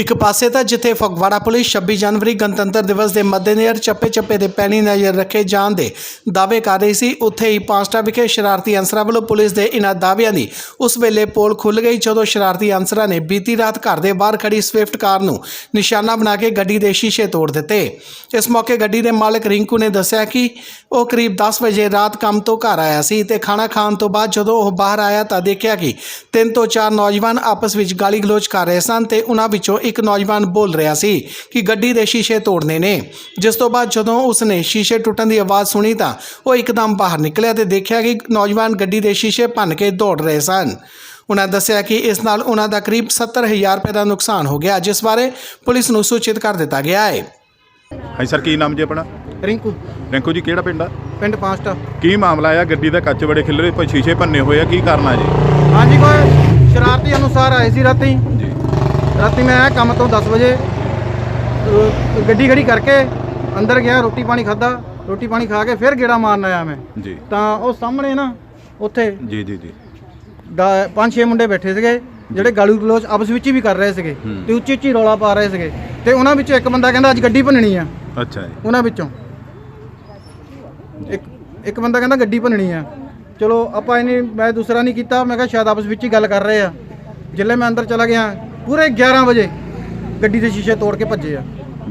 ਇੱਕ ਪਾਸੇ ਤਾਂ ਜਿੱਥੇ ਫਗਵਾੜਾ ਪੁਲਿਸ 26 ਜਨਵਰੀ ਗਣਤੰਤਰ ਦਿਵਸ ਦੇ ਮੱਦੇਨਜ਼ਰ ਚੱਪੇ-ਚੱਪੇ ਦੇ ਪੈਣੀ ਨਜ਼ਰ ਰੱਖੇ ਜਾਣ ਦੇ ਦਾਅਵੇ ਕਰ ਰਹੀ ਸੀ, ਉੱਥੇ ਹੀ ਪਾਂਸਟਾ ਵਿਖੇ ਸ਼ਰਾਰਤੀ ਅਨਸਰਾਂ ਵੱਲੋਂ ਪੁਲਿਸ ਦੇ ਇਨ੍ਹਾਂ ਦਾਅਵਿਆਂ ਦੀ ਉਸ ਵੇਲੇ ਪੋਲ ਖੁੱਲ ਗਈ ਜਦੋਂ ਸ਼ਰਾਰਤੀ ਅਨਸਰਾਂ ਨੇ ਬੀਤੀ ਰਾਤ ਘਰ ਦੇ ਬਾਹਰ ਖੜੀ ਸਵਿਫਟ ਕਾਰ ਨੂੰ ਨਿਸ਼ਾਨਾ ਬਣਾ ਕੇ ਗੱਡੀ ਦੇ ਸ਼ੀਸ਼ੇ ਤੋੜ ਦਿੱਤੇ। ਇਸ ਮੌਕੇ ਗੱਡੀ ਦੇ ਮਾਲਕ ਰਿੰਕੂ ਨੇ ਦੱਸਿਆ ਕਿ ਉਹ ਕਰੀਬ 10 ਵਜੇ ਰਾਤ ਕੰਮ ਤੋਂ ਘਰ ਆਇਆ ਸੀ ਤੇ ਖਾਣਾ ਖਾਣ ਤੋਂ ਬਾਅਦ ਜਦੋਂ ਉਹ ਬਾਹਰ ਆਇਆ ਤਾਂ ਦੇਖਿਆ ਕਿ ਤਿੰਨ ਤੋਂ ਚਾਰ ਨੌਜਵਾਨ ਆਪਸ ਵਿੱਚ ਗਾਲੀ ਗਲੋਚ ਕਰ ਰਹੇ ਸਨ ਤੇ ਉਹਨਾਂ ਵਿੱਚੋਂ ਇੱਕ ਨੌਜਵਾਨ ਬੋਲ ਰਿਹਾ ਸੀ ਕਿ ਗੱਡੀ ਦੇ ਸ਼ੀਸ਼ੇ ਤੋੜਨੇ ਨੇ। ਜਿਸ ਤੋਂ ਬਾਅਦ ਜਦੋਂ ਉਸਨੇ ਸ਼ੀਸ਼ੇ ਟੁੱਟਣ ਦੀ ਆਵਾਜ਼ ਸੁਣੀ ਤਾਂ ਉਹ ਇੱਕਦਮ ਬਾਹਰ ਨਿਕਲਿਆ ਤੇ ਦੇਖਿਆ ਕਿ ਨੌਜਵਾਨ ਗੱਡੀ ਦੇ ਸ਼ੀਸ਼ੇ ਭੰਨ ਕੇ ਦੌੜ ਰਹੇ ਸਨ। ਉਹਨਾਂ ਦੱਸਿਆ ਕਿ ਇਸ ਨਾਲ ਉਹਨਾਂ ਦਾ ਕਰੀਬ 70000 ਰੁਪਏ ਦਾ ਨੁਕਸਾਨ ਹੋ ਗਿਆ ਜਿਸ ਬਾਰੇ ਪੁਲਿਸ ਨੂੰ ਸੂਚਿਤ ਕਰ ਦਿੱਤਾ ਗਿਆ ਹੈ। ਹਾਂਜੀ ਸਰ ਕੀ ਨਾਮ ਜੀ ਆਪਣਾ? ਰਿੰਕੂ। ਰਿੰਕੂ ਜੀ ਕਿਹੜਾ ਪਿੰਡ ਆ? ਪਿੰਡ ਪਾਂਸਟਾ। ਕੀ ਮਾਮਲਾ ਆ? ਗੱਡੀ ਦਾ ਕੱਚ ਬੜੇ ਖਿਲਰੇ ਪਏ ਸ਼ੀਸ਼ੇ ਭੰਨੇ ਹੋਏ ਆ ਕੀ ਕਰਨਾ ਜੀ? ਹਾਂਜੀ ਕੋਈ ਸ਼ਰਾਰਤੀ ਅਨੁਸਾਰ ਆਏ ਸੀ ਰਾਤੀ। ਜੀ। ਰਾਤੀ ਮੈਂ ਆਇਆ ਕੰਮ ਤੋਂ 10 ਵਜੇ ਅਹ ਗੱਡੀ ਖੜੀ ਕਰਕੇ ਅੰਦਰ ਗਿਆ ਰੋਟੀ ਪਾਣੀ ਖਾਦਾ ਰੋਟੀ ਪਾਣੀ ਖਾ ਕੇ ਫਿਰ ਗੇੜਾ ਮਾਰਨ ਆਇਆ ਮੈਂ। ਜੀ। ਤਾਂ ਉਹ ਸਾਹਮਣੇ ਨਾ ਉੱਥੇ ਜੀ ਜੀ ਜੀ। ਦਾ- ਪੰਜ ਛੇ ਮੁੰਡੇ ਬੈਠੇ ਸੀਗੇ ਜਿਹੜੇ ਗਾਲੂ ਗਲੋਚ ਆਪਸ ਵਿੱਚ ਹੀ ਵੀ ਕਰ ਰਹੇ ਸੀਗੇ ਹੂੰ। ਤੇ ਉੱਚੀ ਉੱਚੀ ਰੌਲਾ ਪਾ ਰਹੇ ਸੀਗੇ। ਤੇ ਉਹਨਾਂ ਵਿੱਚੋਂ ਇੱਕ ਬੰਦਾ ਕਹਿੰਦਾ ਅੱਜ ਗੱਡੀ ਭੰਨਣੀ ਆ। ਅੱਛਾ ਜੀ। ਉਹਨਾਂ ਵਿੱਚੋਂ। ਇੱਕ ਇੱਕ ਬੰਦਾ ਕਹਿੰਦਾ ਗੱਡੀ ਭੰਨਣੀ ਆ। ਚਲੋ ਆਪਾਂ ਇਹਨੇ ਮੈਂ ਦੂਸਰਾ ਨਹੀਂ ਕੀਤਾ ਮੈਂ ਕਿਹਾ ਸ਼ਾਇਦ ਆਪਸ ਵਿੱਚ ਹੀ ਗੱਲ ਕਰ ਰਹੇ ਆ। ਜਿੱਲੇ ਮੈਂ ਅੰਦਰ ਚਲਾ ਗਿਆ ਪੂਰੇ 11 ਵਜੇ ਗੱਡੀ ਦੇ ਸ਼ੀਸ਼ੇ ਤੋੜ ਕੇ ਭੱਜੇ ਆ।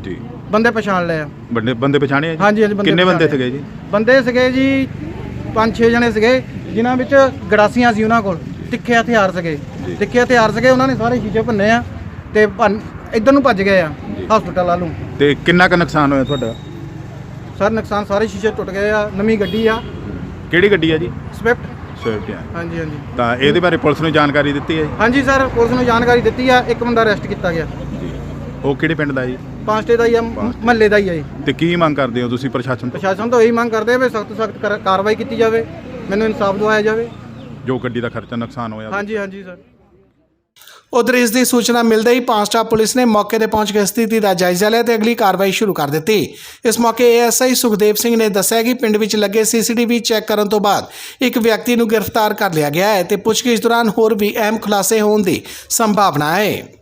ਜੀ। ਬੰਦੇ ਪਛਾਣ ਲਏ ਆ। ਬੰਦੇ ਬੰਦੇ ਪਛਾਣੇ ਆ ਜੀ? ਹਾਂਜੀ ਹਾਂਜੀ ਬੰਦੇ ਕਿੰਨੇ ਬੰਦੇ ਪਛਾਣੇ। ਸੀਗੇ ਜੀ? ਬੰਦੇ ਸੀਗੇ ਜੀ ਪੰਜ ਛੇ ਜਣੇ ਸੀਗੇ ਜਿਨ੍ਹਾਂ ਵਿੱਚ ਗੜਾਸੀਆਂ ਸੀ ਉਹਨਾਂ ਕੋਲ। ਤਿੱਖੇ ਹਥਿਆਰ ਸੀਗੇ। ਜੀ। ਤਿੱਖੇ ਹਥਿਆਰ ਸੀਗੇ ਉਹਨਾਂ ਨੇ ਸਾਰੇ ਸ਼ੀਸ਼ੇ ਭੰਨੇ ਆ ਤੇ ਭੰਨ ਇੱਧਰ ਨੂੰ ਭੱਜ ਗਏ ਆ ਜੀ। ਹਸਪੀਟਲ ਵੱਲ ਤੇ ਕਿੰਨਾ ਕੁ ਨੁਕਸਾਨ ਹੋਇਆ ਤੁਹਾਡਾ? ਸਰ ਨੁਕਸਾਨ ਸਾਰੇ ਸ਼ੀਸ਼ੇ ਟੁੱਟ ਗਏ ਆ ਨਵੀਂ ਗੱਡੀ ਆ। ਕਿਹੜੀ ਗੱਡੀ ਆ ਜੀ? ਸਵਿਫਟ। ਸਵਿਫਟ ਆ ਹਾਂਜੀ ਹਾਂਜੀ. ਤਾਂ ਇਹਦੇ ਬਾਰੇ ਪੁਲਿਸ ਨੂੰ ਜਾਣਕਾਰੀ ਦਿੱਤੀ ਹੈ ਹਾਂਜੀ ਸਰ ਪੁਲਿਸ ਨੂੰ ਜਾਣਕਾਰੀ ਦਿੱਤੀ ਆ ਇੱਕ ਬੰਦਾ ਅਰੈਸਟ ਕੀਤਾ ਗਿਆ। ਜੀ। ਉਹ ਕਿਹੜੇ ਪਿੰਡ ਦਾ ਜੀ? ਪਾਂਸਟੇ ਦਾ ਹੀ ਆ ਮਹੱਲੇ ਦਾ ਹੀ ਆ ਜੀ। ਤੇ ਕੀ ਮੰਗ ਕਰਦੇ ਹੋ ਤੁਸੀਂ ਪ੍ਰਸ਼ਾਸਨ ਤੋਂ? ਪ੍ਰਸ਼ਾਸਨ ਤੋਂ ਇਹੀ ਮੰਗ ਕਰਦੇ ਆ ਵੀ ਸਖਤ ਸਖਤ ਕਾਰਵਾਈ ਕੀਤੀ ਜਾਵੇ ਮੈਨੂੰ ਇਨਸਾਫ ਦਿਵਾਇਆ ਜਾਵੇ। ਜੋ ਗੱਡੀ ਦਾ ਖਰਚਾ ਨੁਕਸਾਨ ਹੋਇਆ। ਹਾਂਜੀ ਹਾਂਜੀ ਸਰ। ਉਧਰ ਇਸ ਦੀ ਸੂਚਨਾ ਮਿਲਦੇ ਹੀ ਪਾਂਸਟਾ ਪੁਲਿਸ ਨੇ ਮੌਕੇ ਤੇ ਪਹੁੰਚ ਕੇ ਸਥਿਤੀ ਦਾ ਜਾਇਜ਼ਾ ਲਿਆ ਤੇ ਅਗਲੀ ਕਾਰਵਾਈ ਸ਼ੁਰੂ ਕਰ ਦਿੱਤੀ। ਇਸ ਮੌਕੇ ਏਐਸਆਈ ਸੁਖਦੇਵ ਸਿੰਘ ਨੇ ਦੱਸਿਆ ਕਿ ਪਿੰਡ ਵਿੱਚ ਲੱਗੇ ਸੀਸੀਟੀਵੀ ਚੈੱਕ ਕਰਨ ਤੋਂ ਬਾਅਦ ਇੱਕ ਵਿਅਕਤੀ ਨੂੰ ਗ੍ਰਿਫਤਾਰ ਕਰ ਲਿਆ ਗਿਆ ਹੈ ਤੇ ਪੁੱਛਗਿੱਛ ਦੌਰਾਨ ਹੋਰ ਵੀ ਅਹਿਮ ਖੁਲਾਸੇ ਹੋਣ ਦੀ ਸੰਭਾਵਨਾ ਹੈ।